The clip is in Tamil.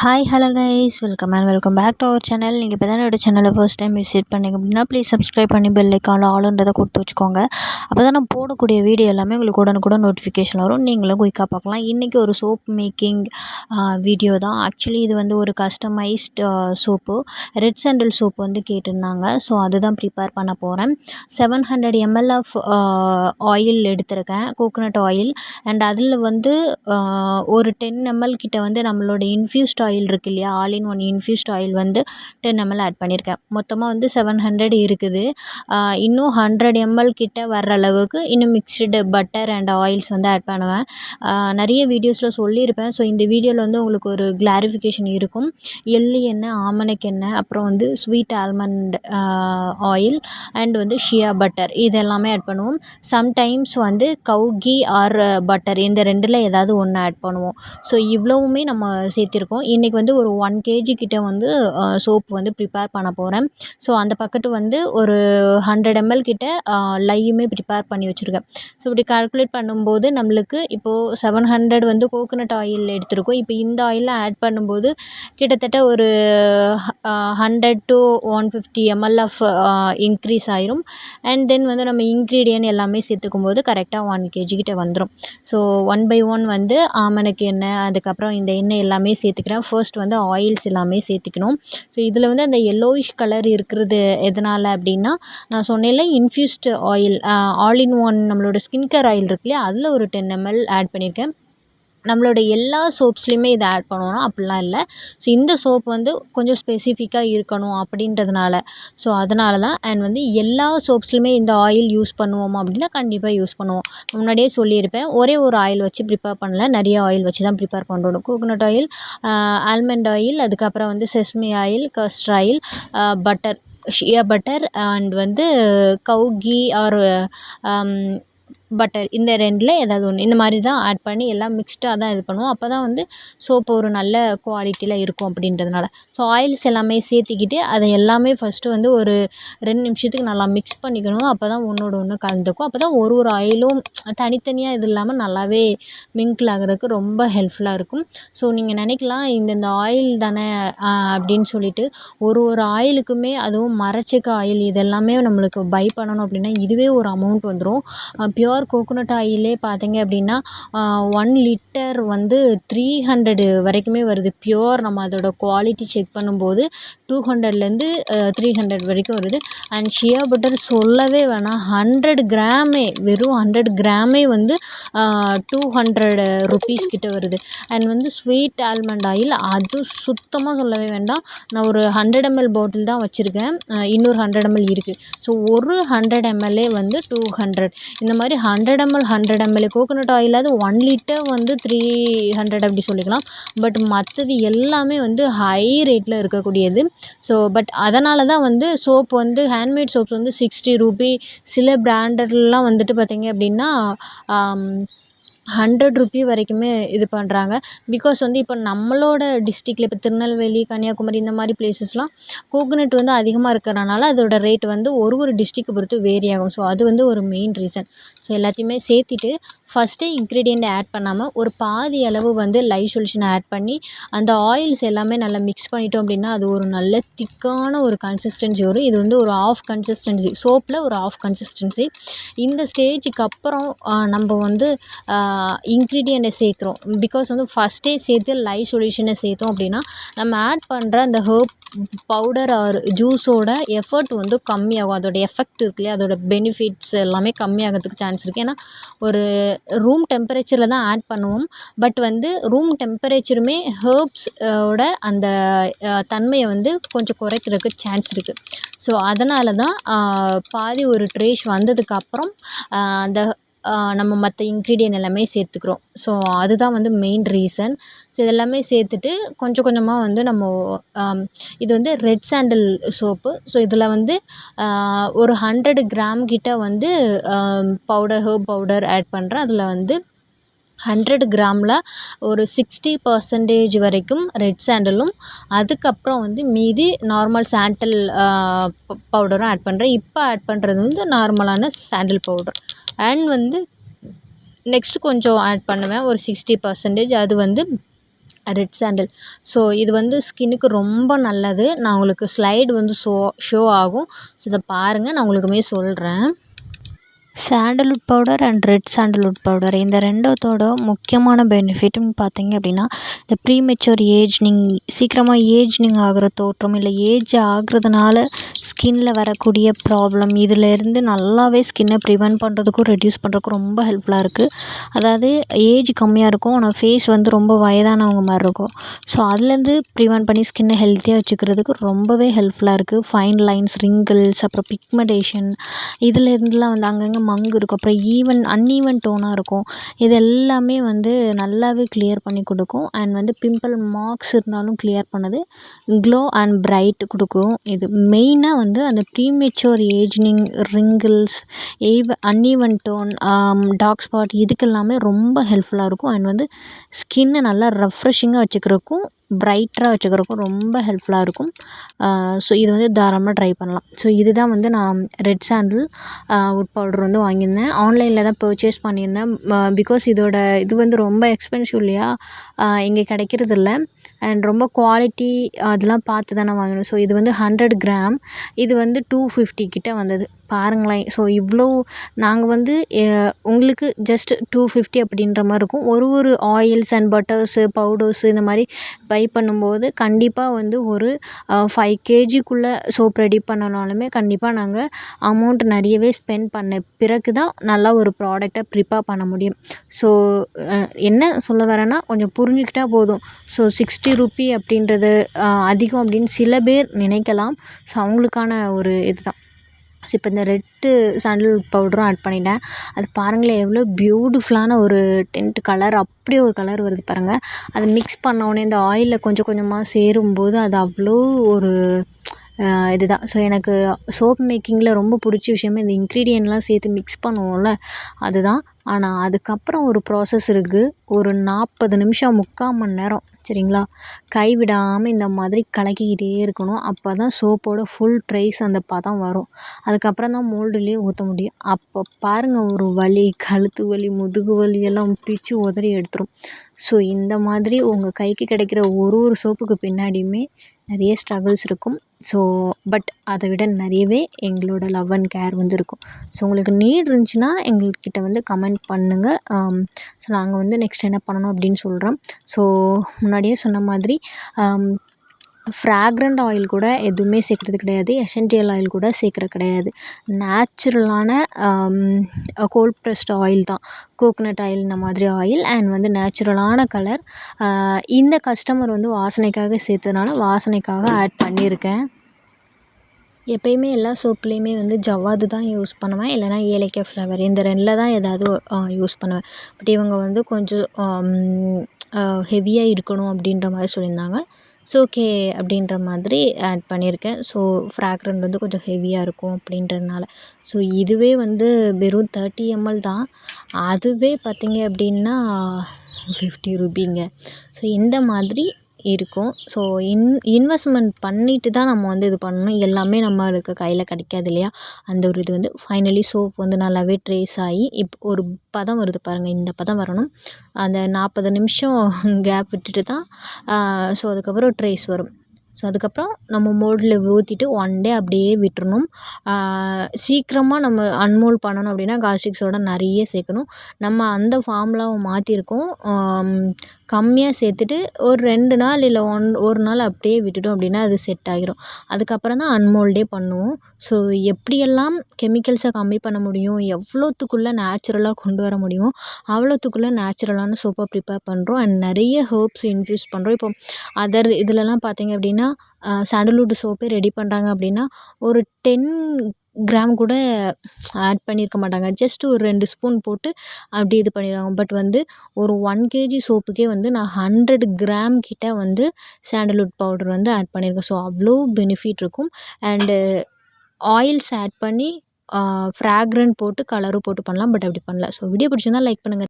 Hi hello guys welcome and welcome back to our channel நீங்கள் இப்போ தான் என்னோடய சேனலை ஃபர்ஸ்ட் டைம் விசிட் பண்ணிங்க அப்படின்னா ப்ளீஸ் சப்ஸ்கிரைப் பண்ணி பெல் ஐக்கான ஆளுன்றதை கொடுத்து வச்சுக்கோங்க. அப்போ தான் நான் போடக்கூடிய வீடியோ எல்லாமே உங்களுக்கு உடனுக்குடன் நோட்டிஃபிகேஷன் வரும். நீங்களும் குயிக்காக பார்க்கலாம். இன்றைக்கி ஒரு சோப் மேக்கிங் வீடியோ தான். ஆக்சுவலி இது வந்து ஒரு customized soap red sandal soap வந்து கேட்டிருந்தாங்க. ஸோ அதுதான் ப்ரிப்பேர் பண்ண போகிறேன் seven hundred M L of oil எடுத்திருக்கேன். கோகோனட் ஆயில் அண்ட் அதில் வந்து ஒரு டென் எம்எல் கிட்ட வந்து நம்மளோட இன்ஃப்யூஸ்ட் ஆயில் இருக்குது இல்லையா? All in one infused oil வந்து டென் எம்எல் ஆட் பண்ணியிருக்கேன் மொத்தமாக வந்து செவன் ஹண்ட்ரட் இருக்குது. இன்னும் ஹண்ட்ரட் எம்எல் கிட்ட வர்ற அளவுக்கு இன்னும் மிக்ஸ்டு பட்டர் அண்ட் ஆயில்ஸ் வந்து ஆட் பண்ணுவேன். நிறைய வீடியோஸில் சொல்லியிருப்பேன். ஸோ இந்த வீடியோவில் வந்து உங்களுக்கு ஒரு கிளாரிஃபிகேஷன் இருக்கும். எள்ளு எண்ணெய் ஆமணக்கு எண்ணெய் அப்புறம் வந்து ஸ்வீட் ஆல்மண்ட் ஆயில் அண்ட் வந்து ஷியா பட்டர் இது எல்லாமே ஆட் பண்ணுவோம். சம்டைம்ஸ் வந்து கவுகி ஆர் பட்டர் இந்த ரெண்டில் ஏதாவது ஒன்று ஆட் பண்ணுவோம். ஸோ இவ்வளவுமே நம்ம சேர்த்திருக்கோம். இன்றைக்கி வந்து ஒரு ஒன் கேஜி கிட்ட வந்து சோப் வந்து ப்ரிப்பேர் பண்ண போகிறேன் ஸோ அந்த பக்கெட்டு வந்து ஒரு ஹண்ட்ரட் எம்எல் கிட்ட லையுமே ப்ரிப்பேர் பண்ணி வச்சுருக்கேன். ஸோ இப்படி கால்குலேட் பண்ணும்போது நம்மளுக்கு இப்போது செவன் ஹண்ட்ரட் வந்து கோகோனட் ஆயில் எடுத்திருக்கோம். இப்போ இந்த ஆயிலில் ஆட் பண்ணும்போது கிட்டத்தட்ட ஒரு hundred to one fifty M L of increase ஆயிரும். அண்ட் தென் வந்து நம்ம இன்க்ரீடியன்ட் எல்லாமே சேர்த்துக்கும் போது கரெக்டாக ஒன் கேஜி கிட்ட வந்துடும் ஸோ ஒன் பை ஒன் வந்து ஆமணக்கு எண்ணெய் அதுக்கப்புறம் இந்த எண்ணெய் எல்லாமே சேர்த்துக்கிறேன். ஃபர்ஸ்ட் வந்து ஆயில்ஸ் எல்லாமே சேர்த்துக்கணும். ஸோ இதில் வந்து அந்த எல்லோயிஷ் கலர் இருக்கிறது எதனால் அப்படின்னா நான் சொன்னேன்ல infused oil all in one நம்மளோட ஸ்கின் கேர் ஆயில் இருக்கு இல்லையா அதில் ஒரு டென் எம்எல் ஆட் பண்ணியிருக்கேன் நம்மளோட எல்லா சோப்ஸ்லேயுமே இதை ஆட் பண்ணணும் அப்படிலாம் இல்லை. ஸோ இந்த சோப் வந்து கொஞ்சம் ஸ்பெசிஃபிக்காக இருக்கணும் அப்படின்றதுனால. ஸோ அதனால தான் அண்ட் வந்து எல்லா சோப்ஸ்லையுமே இந்த ஆயில் யூஸ் பண்ணுவோமா அப்படின்னா கண்டிப்பாக யூஸ் பண்ணுவோம். முன்னாடியே சொல்லியிருப்பேன். ஒரே ஒரு ஆயில் வச்சு ப்ரிப்பேர் பண்ணல. நிறைய ஆயில் வச்சு தான் ப்ரிப்பேர் பண்ணுறோம் கோகோனட் ஆயில் ஆல்மண்ட் ஆயில் அதுக்கப்புறம் வந்து sesame oil castor oil butter shea butter and வந்து கவுகி ஆர் பட்டர் இந்த ரெண்டில் ஏதாவது ஒன்று. இந்த மாதிரி தான் ஆட் பண்ணி எல்லாம் மிக்ஸ்டாக தான் இது பண்ணுவோம். அப்போ தான் வந்து சோப்பு ஒரு நல்ல குவாலிட்டியில் இருக்கும் அப்படின்றதுனால. ஸோ ஆயில்ஸ் எல்லாமே சேர்த்திக்கிட்டு அதை எல்லாமே ஃபஸ்ட்டு வந்து ஒரு ரெண்டு நிமிஷத்துக்கு நல்லா மிக்ஸ் பண்ணிக்கணும். அப்போ தான் ஒன்றோட ஒன்று கலந்துக்கும். அப்போ தான் ஒரு ஒரு ஆயிலும் தனித்தனியாக இது இல்லாமல் நல்லாவே மிங்கிள் ஆகிறதுக்கு ரொம்ப ஹெல்ப்ஃபுல்லாக இருக்கும். ஸோ நீங்கள் நினைக்கலாம் இந்த இந்த ஆயில் தானே அப்படின்னு சொல்லிட்டு ஒரு ஒரு ஆயிலுக்குமே அதுவும் மரச்செக்கு ஆயில் இதெல்லாமே நம்மளுக்கு பை பண்ணணும் அப்படின்னா இதுவே ஒரு அமௌண்ட் வந்துடும் பியூர் கோகோனட் ஆயிலே பார்த்தீங்க அப்படின்னா ஒன் லிட்டர் வந்து த்ரீ ஹண்ட்ரடு வரைக்குமே வருது. பியூர் நம்ம அதோட குவாலிட்டி செக் பண்ணும்போது டூ ஹண்ட்ரட்லேருந்து த்ரீ ஹண்ட்ரட் வரைக்கும் வருது. அண்ட் ஷியா பட்டர் சொல்லவே வேணாம். ஹண்ட்ரட் கிராமே வெறும் ஹண்ட்ரட் கிராமே வந்து டூ ஹண்ட்ரட் ருபீஸ் கிட்ட வருது. அண்ட் வந்து ஸ்வீட் ஆல்மண்ட் ஆயில் அது சுத்தமாக சொல்லவே வேண்டாம். நான் ஒரு ஹண்ட்ரட் எம்எல் பாட்டில் தான் வச்சுருக்கேன். இன்னொரு ஹண்ட்ரட் எம்எல் இருக்குது ஸோ ஒரு ஹண்ட்ரட் எம்எல்ஏ வந்து டூ ஹண்ட்ரட் இந்த மாதிரி hundred M L hundred M L coconut ஆயிலாவது one litre வந்து த்ரீ ஹண்ட்ரட் அப்படி சொல்லிக்கலாம். பட் மற்றது எல்லாமே வந்து ஹை ரேட்டில் இருக்கக்கூடியது. ஸோ பட் அதனால தான் வந்து சோப் வந்து ஹேண்ட்மேட் சோப்ஸ் வந்து சிக்ஸ்டி ரூபி சில பிராண்டட்லாம் வந்துட்டு பார்த்தீங்க அப்படின்னா ஹண்ட்ரட் ருபி வரைக்குமே இது பண்ணுறாங்க பிகாஸ் வந்து இப்போ நம்மளோட டிஸ்ட்ரிக்டில் இப்போ திருநெல்வேலி கன்னியாகுமரி இந்த மாதிரி பிளேஸஸ்லாம் கோகனட் வந்து அதிகமாக இருக்கிறனால அதோட ரேட் வந்து ஒரு ஒரு டிஸ்ட்ரிக்கை பொறுத்து வேரி ஆகும். ஸோ அது வந்து ஒரு மெயின் ரீசன் ஸோ எல்லாத்தையுமே சேர்த்திட்டு ஃபஸ்ட்டே இன்க்ரீடியண்ட் ஆட் பண்ணாமல் ஒரு பாதி அளவு வந்து லைவ் சொல்யூஷனை ஆட் பண்ணி அந்த ஆயில்ஸ் எல்லாமே நல்லா மிக்ஸ் பண்ணிட்டோம் அப்படின்னா அது ஒரு நல்ல திக்கான ஒரு கன்சிஸ்டன்சி வரும். இது வந்து ஒரு ஆஃப் கன்சிஸ்டன்சி சோப்பில் ஒரு ஆஃப் கன்சிஸ்டன்சி இந்த ஸ்டேஜுக்கு அப்புறம் நம்ம வந்து இன்க்ரீடியண்ட்டை சேர்க்குறோம். பிகாஸ் வந்து ஃபஸ்ட்டே சேர்த்து லைவ் சொல்யூஷனை சேர்த்தோம் அப்படின்னா நம்ம ஆட் பண்ணுற அந்த ஹேர்ப் பவுடர் ஆர் ஜூஸோட எஃபர்ட் வந்து கம்மியாகும். அதோட எஃபெக்ட் இருக்கு இல்லையா? அதோட பெனிஃபிட்ஸ் எல்லாமே கம்மியாகிறதுக்கு சான்ஸ் இருக்குது ஏன்னா ஒரு ரூம் டெம்பரேச்சரில் தான் ஆட் பண்ணுவோம். பட் வந்து ரூம் டெம்பரேச்சருமே ஹேர்ப்ஸ் அந்த தன்மையை வந்து கொஞ்சம் குறைக்கிறதுக்கு சான்ஸ் இருக்குது ஸோ அதனால தான் பாதி ஒரு ட்ரேஷ் வந்ததுக்கப்புறம் அந்த நம்ம மற்ற இன்க்ரீடியன்ட் எல்லாமே சேர்த்துக்கிறோம். ஸோ அதுதான் வந்து மெயின் ரீசன் ஸோ இதெல்லாமே சேர்த்துட்டு கொஞ்சம் கொஞ்சமாக வந்து நம்ம இது வந்து ரெட் சாண்டில் சோப்பு ஸோ இதில் வந்து ஒரு ஹண்ட்ரட் கிராம் கிட்ட வந்து பவுடர் ஹர்ப் பவுடர் ஆட் பண்ணுறேன் அதில் வந்து ஹண்ட்ரட் கிராமில் ஒரு சிக்ஸ்டி பர்சன்டேஜ் வரைக்கும் ரெட் சாண்டலும் அதுக்கப்புறம் வந்து மீதி நார்மல் சாண்டல் பவுடரும் ஆட் பண்ணுறேன் இப்போ ஆட் பண்ணுறது வந்து நார்மலான சாண்டில் பவுடர் அண்ட் வந்து நெக்ஸ்ட்டு கொஞ்சம் ஆட் பண்ணுவேன். ஒரு சிக்ஸ்டி பர்சன்டேஜ் அது வந்து ரெட் சாண்டில் ஸோ இது வந்து ஸ்கின்னுக்கு ரொம்ப நல்லது. நான் உங்களுக்கு ஸ்லைடு வந்து ஷோ ஷோ ஆகும். ஸோ இதை பாருங்கள் நான் உங்களுக்குமே சொல்கிறேன் sandalwood powder and red sandalwood powder இந்த ரெண்டத்தோட முக்கியமான பெனிஃபிட்னு பார்த்தீங்க அப்படின்னா இந்த ப்ரீமெச்சூர் ஏஜ்னிங் சீக்கிரமாக ஏஜ்னிங் ஆகிற தோற்றம் இல்லை ஏஜ் ஆகுறதுனால ஸ்கின்னில் வரக்கூடிய ப்ராப்ளம் இதிலேருந்து நல்லாவே ஸ்கின்னை ப்ரிவென்ட் பண்ணுறதுக்கும் ரெடியூஸ் பண்ணுறதுக்கும் ரொம்ப ஹெல்ப்ஃபுல்லாக இருக்குது அதாவது ஏஜ் கம்மியாக இருக்கும் ஆனால் ஃபேஸ் வந்து ரொம்ப வயதானவங்க மாதிரி இருக்கும். ஸோ அதுலேருந்து ப்ரிவென்ட் பண்ணி ஸ்கின்னை ஹெல்த்தியாக வச்சுக்கிறதுக்கு ரொம்பவே ஹெல்ப்ஃபுல்லாக இருக்குது ஃபைன் லைன்ஸ் ரிங்கிள்ஸ் அப்புறம் பிக்மெண்டேஷன் இதிலேருந்துலாம் வந்து அங்கங்கே மங்கு இருக்கும். அப்புறம் ஈவன் அன்ஈவன் டோனாக இருக்கும். இது எல்லாமே வந்து நல்லாவே கிளியர் பண்ணி கொடுக்கும். அண்ட் வந்து பிம்பிள் மார்க்ஸ் இருந்தாலும் கிளியர் பண்ணுது க்ளோ அண்ட் பிரைட் கொடுக்கும். இது மெயினாக வந்து அந்த ப்ரீமெச்சோர் ஏஜ்னிங் ரிங்கிள்ஸ் ஈவ அன்ஈவன் டோன் டார்க் ஸ்பாட் இதுக்கெல்லாமே ரொம்ப ஹெல்ப்ஃபுல்லாக இருக்கும். அண்ட் வந்து ஸ்கின்னை நல்லா ரெஃப்ரெஷிங்காக வச்சுக்கிறதுக்கும் பிரைட்டராக வச்சுக்கிறதுக்கும் ரொம்ப ஹெல்ப்ஃபுல்லாக இருக்கும். ஸோ இது வந்து தாராளமாக ட்ரை பண்ணலாம். ஸோ இது தான் வந்து நான் ரெட் சாண்டில் உட் பவுடர் வந்து வாங்கியிருந்தேன். ஆன்லைனில் தான் பர்ச்சேஸ் பண்ணியிருந்தேன். பிகாஸ் இதோட இது வந்து ரொம்ப எக்ஸ்பென்சிவ் இல்லையா? இங்கே கிடைக்கிறதில்ல. அண்ட் ரொம்ப குவாலிட்டி அதெல்லாம் பார்த்து தானே வாங்கணும். ஸோ இது வந்து ஹண்ட்ரட் கிராம் இது வந்து டூ ஃபிஃப்டி கிட்ட வந்தது. பாருங்களேன். ஸோ இவ்வளோ நாங்கள் வந்து உங்களுக்கு ஜஸ்ட் டூ ஃபிஃப்டி அப்படின்ற மாதிரி இருக்கும். ஒரு ஒரு ஆயில்ஸ் அண்ட் பட்டர்ஸு பவுடர்ஸு இந்த மாதிரி பை பண்ணும்போது கண்டிப்பாக வந்து ஒரு ஃபைவ் கேஜிக்குள்ளே சோப் ரெடி பண்ணனாலுமே கண்டிப்பாக நாங்கள் அமௌண்ட் நிறையவே ஸ்பெண்ட் பண்ண பிறகு தான் நல்லா ஒரு ப்ராடக்டை ப்ரிப்பேர் பண்ண முடியும். ஸோ என்ன சொல்ல வரேன்னா கொஞ்சம் புரிஞ்சுக்கிட்டால் போதும். ஸோ சிக்ஸ்டி ருப்பி அப்படின்றது அதிகம் அப்படின்னு சில பேர் நினைக்கலாம். ஸோ அவங்களுக்கான ஒரு இது தான் ஸோ இப்போ இந்த ரெட்டு சாண்டில் பவுடரும் ஆட் பண்ணிட்டேன். அது பாருங்களேன் எவ்வளோ பியூட்டிஃபுல்லான ஒரு டென்ட் கலர் அப்படியே ஒரு கலர் வருது பாருங்கள் அதை மிக்ஸ் பண்ணோடனே இந்த ஆயிலில் கொஞ்சம் கொஞ்சமாக சேரும்போது அது அவ்வளோ ஒரு இதுதான். ஸோ எனக்கு சோப் மேக்கிங்கில் ரொம்ப பிடிச்ச விஷயமே இந்த இன்க்ரீடியன்ட்லாம் சேர்த்து மிக்ஸ் பண்ணுவோம்ல அதுதான். ஆனால் அதுக்கப்புறம் ஒரு ப்ராசஸ் இருக்குது ஒரு நாற்பது நிமிஷம் முக்கால் மணி நேரம். சரிங்களா? கைவிடாமல் இந்த மாதிரி கலக்கிக்கிட்டே இருக்கணும். அப்போ தான் சோப்போட ஃபுல் ட்ரைஸ் அந்த பதம் வரும். அதுக்கப்புறம் தான் மோல்டுலேயே ஊற்ற முடியும். அப்போ பாருங்கள் ஒரு வலி கழுத்து வலி முதுகு வலி எல்லாம் பிச்சு உதறி எடுத்துரும். ஸோ இந்த மாதிரி உங்கள் கைக்கு கிடைக்கிற ஒரு ஒரு சோப்புக்கு பின்னாடியுமே நிறைய ஸ்ட்ரகிள்ஸ் இருக்கும். ஸோ பட் அதை விட நிறையவே எங்களோட லவ் அண்ட் கேர் வந்து இருக்கும். ஸோ உங்களுக்கு நீட் இருந்துச்சுன்னா எங்கள்கிட்ட வந்து கமெண்ட் பண்ணுங்கள் ஸோ um, நாங்கள் வந்து நெக்ஸ்ட் என்ன பண்ணணும் அப்படின்னு சொல்கிறோம் ஸோ முன்னாடியே சொன்ன மாதிரி um, ஃப்ராக்ரண்ட் ஆயில் கூட எதுவுமே சேர்க்குறது கிடையாது. எசென்ஷியல் ஆயில் கூட சேர்க்குறது கிடையாது. நேச்சுரலான கோல்ட் ப்ரெஸ்ட் ஆயில் தான். கோகனட் ஆயில் இந்த மாதிரி ஆயில் அண்ட் வந்து நேச்சுரலான கலர் uh, இந்த கஸ்டமர் வந்து வாசனைக்காக சேர்த்ததுனால வாசனைக்காக ஆட் பண்ணியிருக்கேன். எப்பயுமே எல்லா சோப்புலேயுமே வந்து ஜவ்வாது தான் யூஸ் பண்ணுவேன். இல்லைனா ஏலக்காய் ஃப்ளவர் இந்த ரெண்டில் தான் ஏதாவது uh, யூஸ் பண்ணுவேன். பட் இவங்க வந்து கொஞ்சம் um, uh, ஹெவியாக இருக்கணும் அப்படின்ற மாதிரி சொல்லியிருந்தாங்க. ஸோ ஓகே அப்படின்ற மாதிரி ஆட் பண்ணியிருக்கேன். ஸோ ஃப்ராக்ரண்ட் வந்து கொஞ்சம் ஹெவியாக இருக்கும் அப்படின்றதுனால. ஸோ இதுவே வந்து வெறும் தேர்ட்டி எம்எல் தான். அதுவே பார்த்திங்க அப்படின்னா ஃபிஃப்டி ருபீங்க ஸோ இந்த மாதிரி இருக்கும். ஸோ இன் இன்வெஸ்ட்மெண்ட் பண்ணிட்டு தான் நம்ம வந்து இது பண்ணணும். எல்லாமே நம்மளுக்கு கையில் கிடைக்காது இல்லையா? அந்த ஒரு இது வந்து ஃபைனலி சோப் வந்து நல்லாவே ட்ரேஸ் ஆகி இப்போ ஒரு பதம் வருது பாருங்கள் இந்த பதம் வரணும். அந்த நாற்பது நிமிஷம் கேப் விட்டுட்டு தான் ஸோ அதுக்கப்புறம் ட்ரேஸ் வரும். ஸோ அதுக்கப்புறம் நம்ம மோல்டில் ஊற்றிட்டு ஒன் டே அப்படியே விட்டுறணும். சீக்கிரமாக நம்ம அன்மோல் பண்ணணும் அப்படின்னா காஸ்டிக் சோடா நிறைய சேர்க்கணும். நம்ம அந்த ஃபார்முலாவை மாற்றிருக்கோம் கம்மியாக சேர்த்துட்டு ஒரு ரெண்டு நாள் இல்லை ஒன் ஒரு நாள் அப்படியே விட்டுட்டோம் அப்படின்னா அது செட் ஆகிரும் அதுக்கப்புறம் தான் அன்மோல்டே பண்ணுவோம். ஸோ எப்படியெல்லாம் கெமிக்கல்ஸை கம்மி பண்ண முடியும் எவ்வளோத்துக்குள்ள நேச்சுரலாக கொண்டு வர முடியுமோ அவ்வளோத்துக்குள்ள நேச்சுரலான சோப்பை ப்ரிப்பேர் பண்ணுறோம் அண்ட் நிறைய ஹேர்ப்ஸ் இன்ஃப்யூஸ் பண்ணுறோம் இப்போ அதர் இதிலலாம் பார்த்திங்க அப்படின்னா சாண்டல்வுட் சோப்பே ரெடி பண்ணுறாங்க அப்படின்னா ஒரு டென் கிராம் கூட ஆட் பண்ணியிருக்க மாட்டாங்க. ஜஸ்ட் ஒரு ரெண்டு ஸ்பூன் போட்டு அப்படி இது பண்ணிடுவாங்க. பட் வந்து ஒரு ஒன் கேஜி சோப்புக்கே வந்து நான் ஹண்ட்ரட் கிராம் கிட்ட வந்து சாண்டல்வுட் பவுடர் வந்து ஆட் பண்ணியிருக்கேன் ஸோ அவ்வளோ பெனிஃபிட் இருக்கும். அண்டு ஆயில்ஸ் ஆட் பண்ணி ஃப்ராக்ரண்ட் போட்டு கலரும் போட்டு பண்ணலாம். பட் அப்படி பண்ணல. ஸோ வீடியோ பிடிச்சிருந்தா லைக் பண்ணுங்கள்